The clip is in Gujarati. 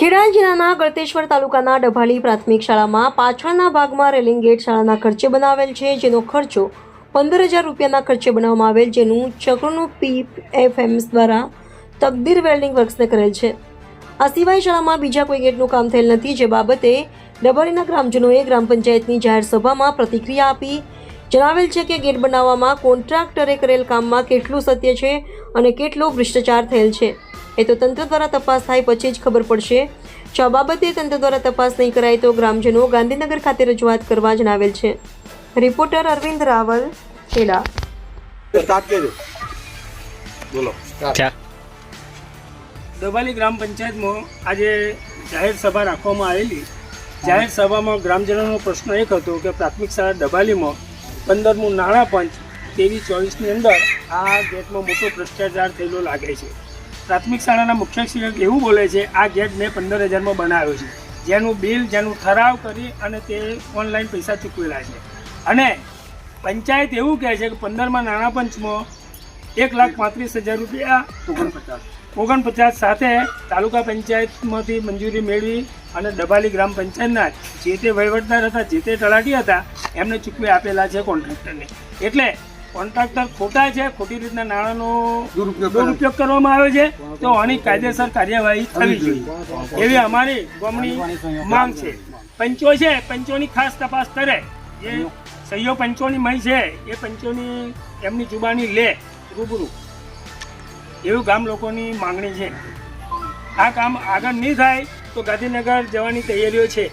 ખેડા જિલ્લાના ગળતેશ્વર તાલુકાના ડભાલી પ્રાથમિક શાળામાં પાછળના ભાગમાં રેલિંગ ગેટ શાળાના ખર્ચે બનાવેલ છે, જેનો ખર્ચો પંદર હજાર રૂપિયાના ખર્ચે બનાવવામાં આવેલ, જેનું ચક્રનું પી એફ એમ્સ દ્વારા તકદીર વેલ્ડિંગ વર્ક્સને કરેલ છે. આ સિવાય શાળામાં બીજા કોઈ ગેટનું કામ થયેલ નથી, જે બાબતે ડભાલીના ગ્રામજનોએ ગ્રામ પંચાયતની જાહેર સભામાં પ્રતિક્રિયા આપી, જણાવેલ છે કે ગેટ બનાવવામાં કોન્ટ્રાક્ટરે કરેલ કામમાં કેટલું સત્ય છે અને કેટલો ભ્રષ્ટાચાર થયેલ છે. એ તો તંત્ર દ્વારા તપાસ થાય પછી જ ખબર પડશે. જો આ બાબતે તંત્ર દ્વારા તપાસ નહીં કરાય તો ગ્રામજનો ગાંધીનગર ખાતે રજૂઆત કરવા જણાવેલ છે. રિપોર્ટર અરવિંદ રાવલ ખેડા બોલો. દબાલી ગ્રામ પંચાયતમાં આજે જાહેર સભા રાખવામાં આવેલી. જાહેર સભામાં ગ્રામજનોનો પ્રશ્ન એક હતો કે પ્રાથમિક શાળા દબાલીમાં પંદરમું નાણાં પંચ તેવી ચોવીસની અંદર આ ગેટમાં મોટો ભ્રષ્ટાચાર થયેલો લાગે છે. પ્રાથમિક શાળાના મુખ્ય શિક્ષક એવું બોલે છે આ ગેટ મેં પંદર હજારમાં બનાવ્યો છે. જેનું બિલ જેનું ઠરાવ કરી અને તે ઓનલાઈન પૈસા ચૂકવેલા છે. અને પંચાયત એવું કહે છે કે પંદરમાં નાણાં પંચમાં એક લાખ પાંત્રીસ હજાર રૂપિયા ઓગણપચાસ. ઓગણપચાસ સાથે તાલુકા પંચાયતમાંથી મંજૂરી મેળવી અને ડબાલી ગ્રામ પંચાયતના જે તે વહીવટદાર હતા જે તે તલાટી હતા એમને ચૂકવી આપેલા છે કોન્ટ્રાક્ટરને. એટલે કોન્ટ્રાક્ટર ખોટા છે ખોટી રીતના નાણાંનો દુરુપયોગ કરવામાં આવ્યો છે તો આની કાયદેસર કાર્યવાહી થવી જોઈએ. એવી અમારી ગામની માંગ છે. પંચો છે પંચોની ખાસ તપાસ કરે. જે સહીઓ પંચોની મય છે એ પંચોની એમની જુબાની લે રૂબરૂ. એવું ગામ લોકોની માંગણી છે. આ કામ આગળ નહીં થાય તો ગાંધીનગર જવાની તૈયારીઓ છે.